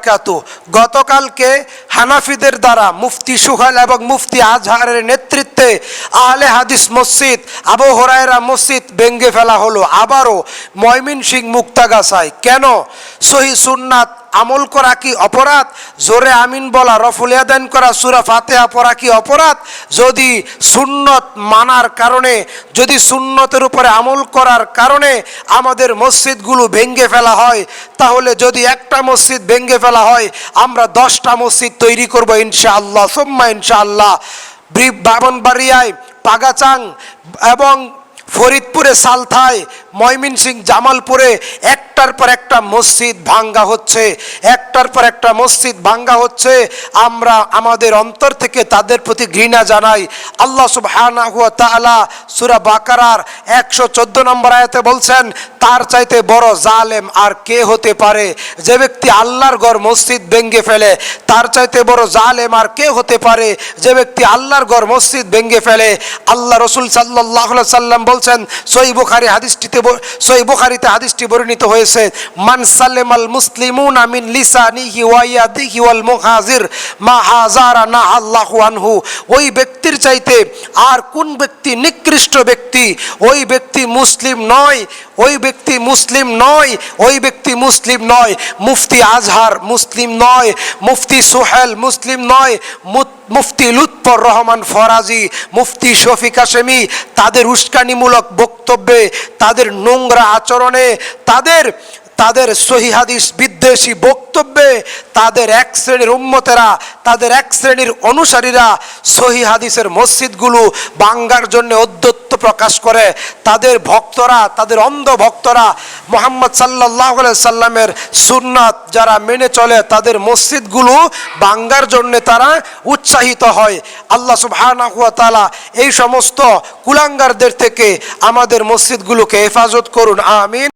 বারাকাতু। গতকালকে হানাফিদের দ্বারা মুফতি সুহাইল এবং মুফতি আজহারের নেতৃত্বে আহলে হাদিস মসজিদ, আবু হরায়রা মসজিদ ভেঙ্গে ফেলা হলো। আবারও ময়মিন সিং মুক্তাগাছায়। কেন? সহি সুন্নাত আমল করা কি অপরাধ? জোরে আমিন বলা, রফুল ইয়াদান করা, সুরা ফাতেহা পড়া কি অপরাধ? যদি সুন্নত মানার কারণে, যদি সুন্নতের উপরে আমল করার কারণে আমাদের মসজিদগুলো ভেঙ্গে ফেলা হয়, তাহলে যদি একটা মসজিদ ভেঙ্গে ফেলা হয়, আমরা দশটা মসজিদ তৈরি করব ইনশাআল্লাহ। সোম্মা ইনশাআল্লাহ। বাবনবাড়িয়ায় পাগাচাং এবং ফরিদপুরে সালথায় ময়মিনসিং জামালপুরে একটার পর একটা মসজিদ ভাঙ্গা হচ্ছে, একটার পর একটা মসজিদ ভাঙ্গা হচ্ছে। আমরা আমাদের অন্তর থেকে তাদের প্রতি ঘৃণা জানাই। আল্লাহ সুবহানাহু ওয়া তাআলা সূরা বাকারার একশো চোদ্দ নম্বর আয়াতে বলছেন, তার চাইতে বড় জালেম আর কে হতে পারে? যে ব্যক্তি আল্লাহর ঘর মসজিদ ভেঙ্গে ফেলে, তার চাইতে বড় জালেম আর কে হতে পারে? যে ব্যক্তি আল্লাহর ঘর মসজিদ ভেঙ্গে ফেলে। আল্লাহ রসুল সাল্লাহ সাল্লাম বলছেন সই বুখারি হাদিসটিতে সই বুখারিতে হাদিসটি বর্ণিত হয়েছে, মান সালেমাল মুসলিমুন আমিন লিসানিহি ওয়াইয়াদিহি ওয়াল মুহাজির মা হাজারা না আল্লাহু আনহু। ওই ব্যক্তির চাইতে আর কোন ব্যক্তি নিকৃষ্ট ব্যক্তি? ওই ব্যক্তি মুসলিম নয়, ওই ব্যক্তি মুসলিম নয়, ওই ব্যক্তি মুসলিম নয়। মুফতি আজহার মুসলিম নয়, মুফতি সোহেল মুসলিম নয় মুফতি লুৎফর রহমান ফরাজি, মুফতি শফিক হাশেমি, তাদের উস্কানিমূলক বক্তব্যে, তাদের নোংরা আচরণে, তাদের তাদের সহি হাদিস বিদ্বেষী বক্তব্যে তাদের এক শ্রেণির উম্মতেরা, তাদের এক শ্রেণির অনুসারীরা সহি হাদিসের মসজিদগুলো বাঙ্গার জন্য অধ্যত্ত প্রকাশ করে। তাদের ভক্তরা, তাদের অন্ধ ভক্তরা মোহাম্মদ সাল্লাহ সাল্লামের সুন্নাত যারা মেনে চলে, তাদের মসজিদগুলো বাঙ্গার জন্য তারা উৎসাহিত হয়। আল্লাহ সুবহানাহু ওয়া এই সমস্ত কুলাঙ্গারদের থেকে আমাদের মসজিদগুলোকে হেফাজত করুন। আমিন।